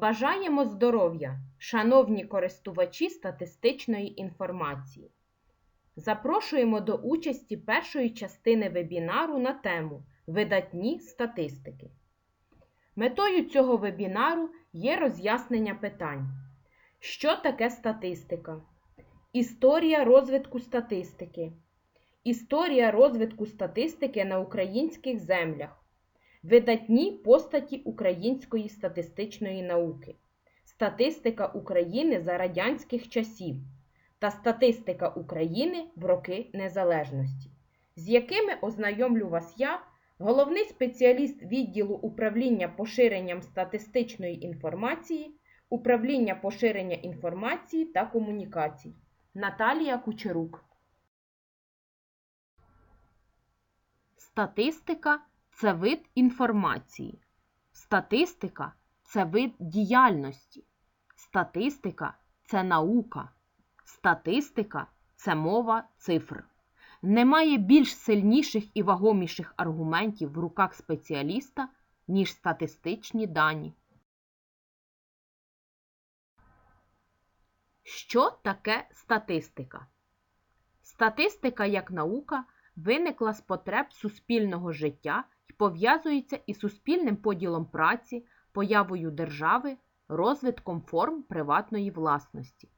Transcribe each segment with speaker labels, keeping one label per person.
Speaker 1: Бажаємо здоров'я, шановні користувачі статистичної інформації. Запрошуємо до участі першої частини вебінару на тему Видатні статистики. Метою цього вебінару є роз'яснення питань. Що таке статистика? Історія розвитку статистики. Історія розвитку статистики на українських землях. Видатні постаті української статистичної науки. Статистика України за радянських часів та статистика України в роки незалежності, з якими ознайомлю вас я, головний спеціаліст відділу управління поширенням статистичної інформації, управління поширення інформації та комунікацій Наталія Кучерук. Статистика це вид інформації. Статистика це вид діяльності. Статистика це наука. Статистика це мова цифр. Немає більш сильніших і вагоміших аргументів в руках спеціаліста, ніж статистичні дані. Що таке статистика? Статистика як наука виникла з потреб суспільного життя і пов'язується із суспільним поділом праці, появою держави, розвитком форм приватної власності.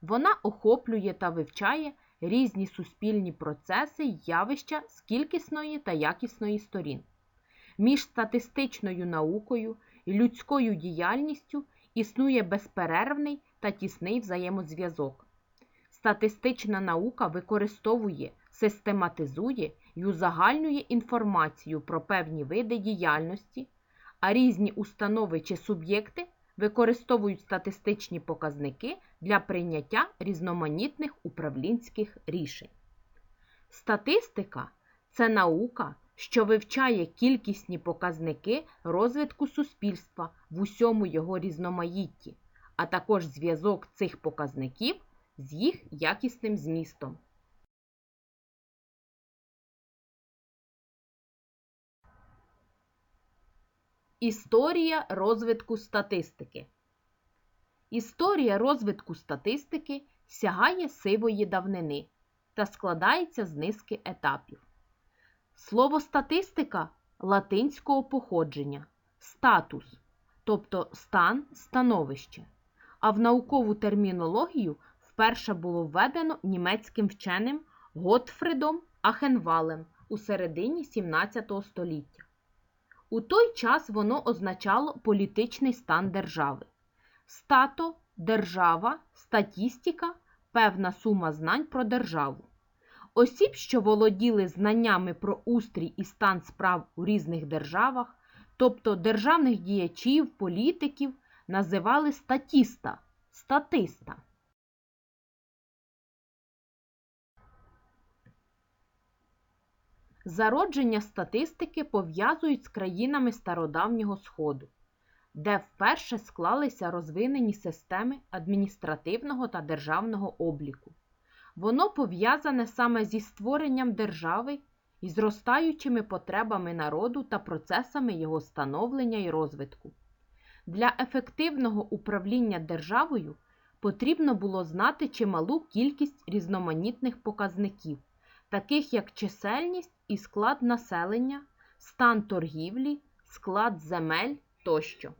Speaker 1: Вона охоплює та вивчає різні суспільні процеси й явища з кількісної та якісної сторін. Між статистичною наукою і людською діяльністю існує безперервний та тісний взаємозв'язок. Статистична наука використовує, систематизує і узагальнює інформацію про певні види діяльності, а різні установи чи суб'єкти використовують статистичні показники для прийняття різноманітних управлінських рішень. Статистика це наука, що вивчає кількісні показники розвитку суспільства в усьому його різноманітті, а також зв'язок цих показників з їх якісним змістом. Історія розвитку статистики. Історія розвитку статистики сягає сивої давнини та складається з низки етапів. Слово статистика латинського походження, статус, тобто стан, становище. А в наукову термінологію вперше було введено німецьким вченим Готфридом Ахенвалем у середині 17 століття. У той час воно означало політичний стан держави. Стато держава, статістика певна сума знань про державу. Осіб, що володіли знаннями про устрій і стан справ у різних державах, тобто державних діячів, політиків, називали статіста, статиста. Зародження статистики пов'язують з країнами Стародавнього Сходу, де вперше склалися розвинені системи адміністративного та державного обліку. Воно пов'язане саме зі створенням держави і зростаючими потребами народу та процесами його становлення і розвитку. Для ефективного управління державою потрібно було знати чималу кількість різноманітних показників, таких як чисельність і склад населення, стан торгівлі, склад земель тощо.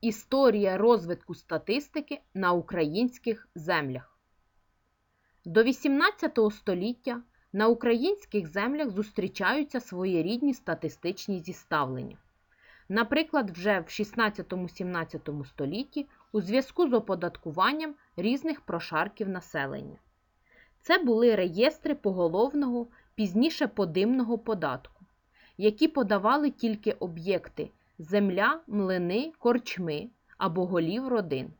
Speaker 1: Історія розвитку статистики на українських землях. До XVIII століття на українських землях зустрічаються своєрідні статистичні зіставлення. Наприклад, вже в 16-17 столітті у зв'язку з оподаткуванням різних прошарків населення. Це були реєстри поголовного, пізніше подимного податку, які подавали тільки об'єкти земля, млини, корчми або голів родин.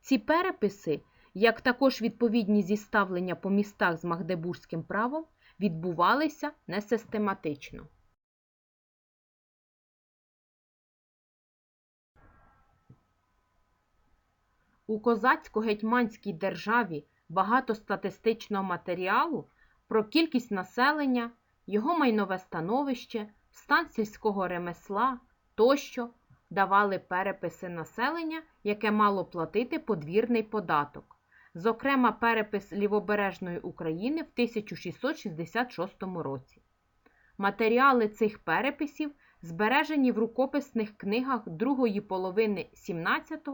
Speaker 1: Ці переписи, як також відповідні зіставлення по містах з магдебурзьким правом, відбувалися несистематично. У козацько-гетьманській державі багато статистичного матеріалу про кількість населення, його майнове становище, стан сільського ремесла тощо давали переписи населення, яке мало платити подвірний податок, зокрема перепис Лівобережної України в 1666 році. Матеріали цих переписів збережені в рукописних книгах другої половини 17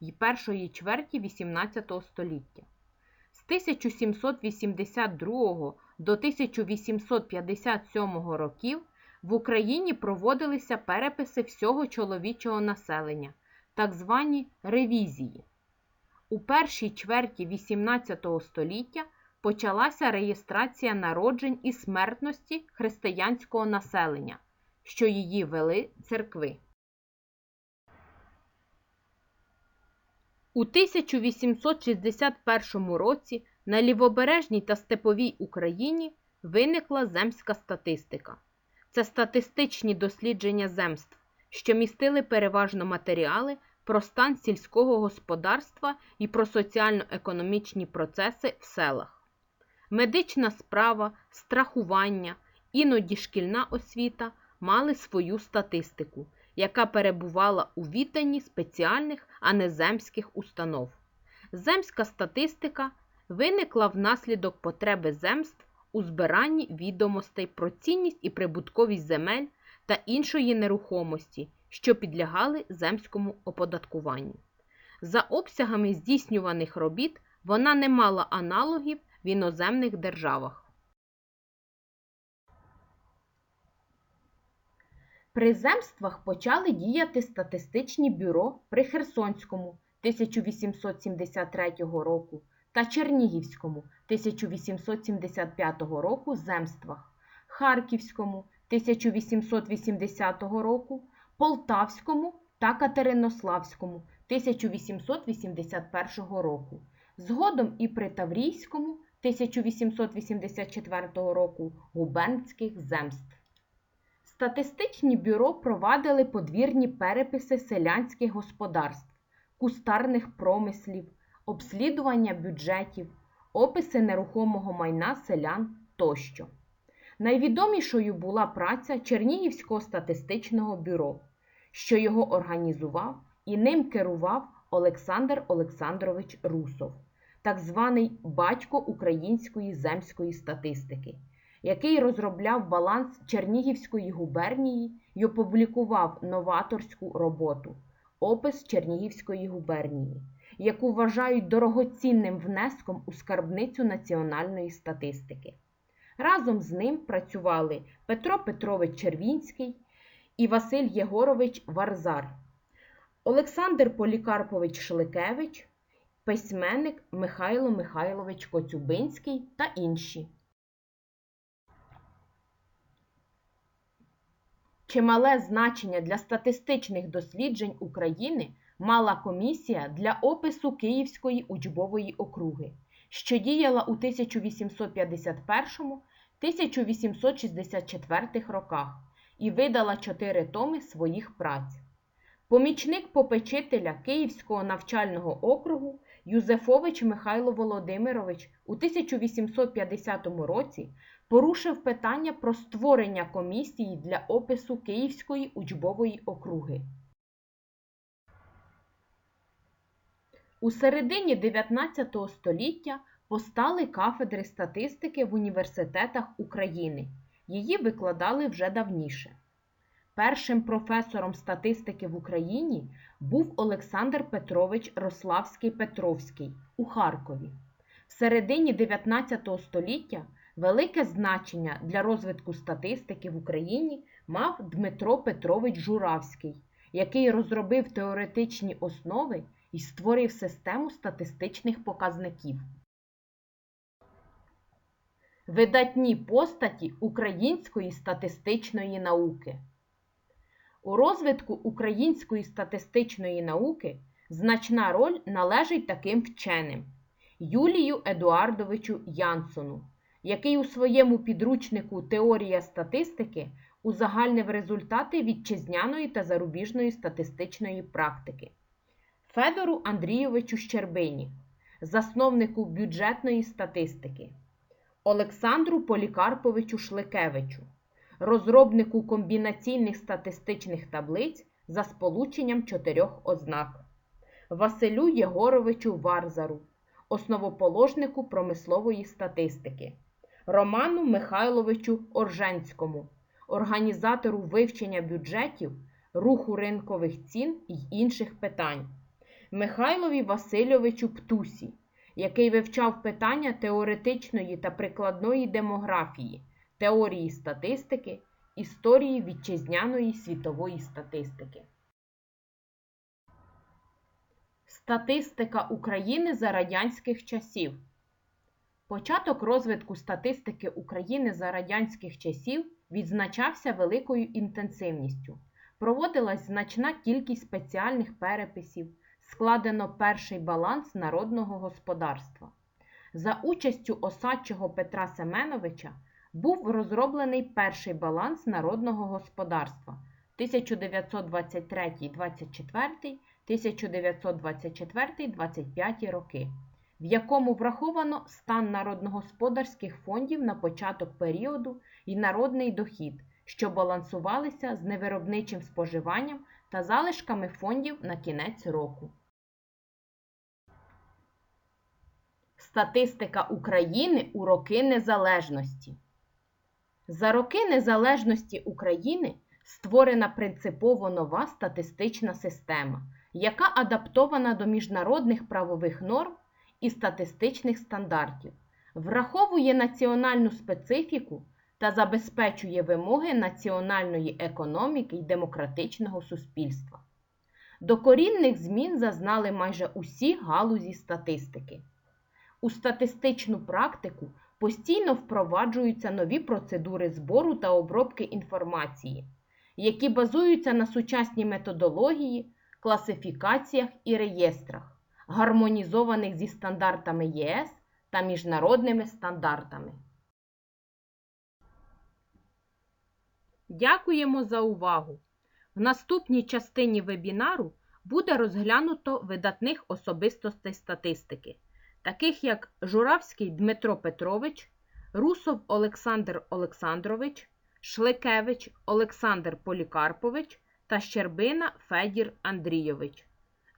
Speaker 1: і першої чверті 18 століття. З 1782 до 1857 років в Україні проводилися переписи всього чоловічого населення, так звані ревізії. У першій чверті 18 століття почалася реєстрація народжень і смертності християнського населення, що її вели церкви. У 1861 році на лівобережній та степовій Україні виникла земська статистика. Це статистичні дослідження земств, що містили переважно матеріали про стан сільського господарства і про соціально-економічні процеси в селах. Медична справа, страхування, іноді шкільна освіта мали свою статистику, яка перебувала у відданні спеціальних, а не земських установ. Земська статистика виникла внаслідок потреби земств у збиранні відомостей про цінність і прибутковість земель та іншої нерухомості, що підлягали земському оподаткуванню. За обсягами здійснюваних робіт вона не мала аналогів в іноземних державах. При земствах почали діяти статистичні бюро при Херсонському 1873 року та Чернігівському 1875 року земствах, Харківському 1880 року, Полтавському та Катеринославському 1881 року. Згодом і при Таврійському 1884 року губернських земств. Статистичні бюро провадили подвірні переписи селянських господарств, кустарних промислів, обслідування бюджетів, описи нерухомого майна селян тощо. Найвідомішою була праця Чернігівського статистичного бюро, що його організував і ним керував Олександр Олександрович Русов, так званий батько української земської статистики, який розробляв баланс Чернігівської губернії і опублікував новаторську роботу Опис Чернігівської губернії, яку вважають дорогоцінним внеском у скарбницю національної статистики. Разом з ним працювали Петро Петрович Червінський і Василь Єгорович Варзар, Олександр Полікарпович Шликевич, письменник Михайло Михайлович Коцюбинський та інші. Чимале значення для статистичних досліджень України мала комісія для опису Київської учбової округи, що діяла у 1851-1864 роках і видала чотири томи своїх праць. Помічник попечителя Київського навчального округу Юзефович Михайло Володимирович у 1850 році порушив питання про створення комісії для опису Київської учбової округи. У середині 19 століття постали кафедри статистики в університетах України. Її викладали вже давніше. Першим професором статистики в Україні був Олександр Петрович Рославський Петровський у Харкові. В середині 19 століття велике значення для розвитку статистики в Україні мав Дмитро Петрович Журавський, який розробив теоретичні основи і створив систему статистичних показників. Видатні постаті української статистичної науки. У розвитку української статистичної науки значна роль належить таким вченим Юлію Едуардовичу Янсону, який у своєму підручнику Теорія статистики узагальнив результати вітчизняної та зарубіжної статистичної практики, Федору Андрійовичу Щербині, засновнику бюджетної статистики, Олександру Полікарповичу Шликевичу, розробнику комбінаційних статистичних таблиць за сполученням чотирьох ознак, Василю Єгоровичу Варзару, основоположнику промислової статистики, Роману Михайловичу Орженському, організатору вивчення бюджетів, руху ринкових цін і інших питань, Михайлові Васильовичу Птусі, який вивчав питання теоретичної та прикладної демографії, теорії статистики, історії вітчизняної світової статистики. Статистика України за радянських часів. Початок розвитку статистики України за радянських часів відзначався великою інтенсивністю. Проводилась значна кількість спеціальних переписів, складено перший баланс народного господарства. За участю осадчого Петра Семеновича був розроблений перший баланс народного господарства 1923-24, 1924-25 роки, в якому враховано стан народногосподарських фондів на початок періоду і народний дохід, що балансувалися з невиробничим споживанням та залишками фондів на кінець року. Статистика України у роки незалежності. За роки незалежності України створена принципово нова статистична система, яка адаптована до міжнародних правових норм і статистичних стандартів, враховує національну специфіку та забезпечує вимоги національної економіки й демократичного суспільства. Докорінних змін зазнали майже усі галузі статистики. У статистичну практику постійно впроваджуються нові процедури збору та обробки інформації, які базуються на сучасній методології, класифікаціях і реєстрах, гармонізованих зі стандартами ЄС та міжнародними стандартами. Дякуємо за увагу! В наступній частині вебінару буде розглянуто видатних особистостей статистики, таких як Журавський Дмитро Петрович, Русов Олександр Олександрович, Шликевич Олександр Полікарпович та Щербина Федір Андрійович.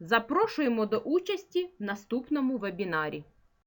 Speaker 1: Запрошуємо до участі в наступному вебінарі.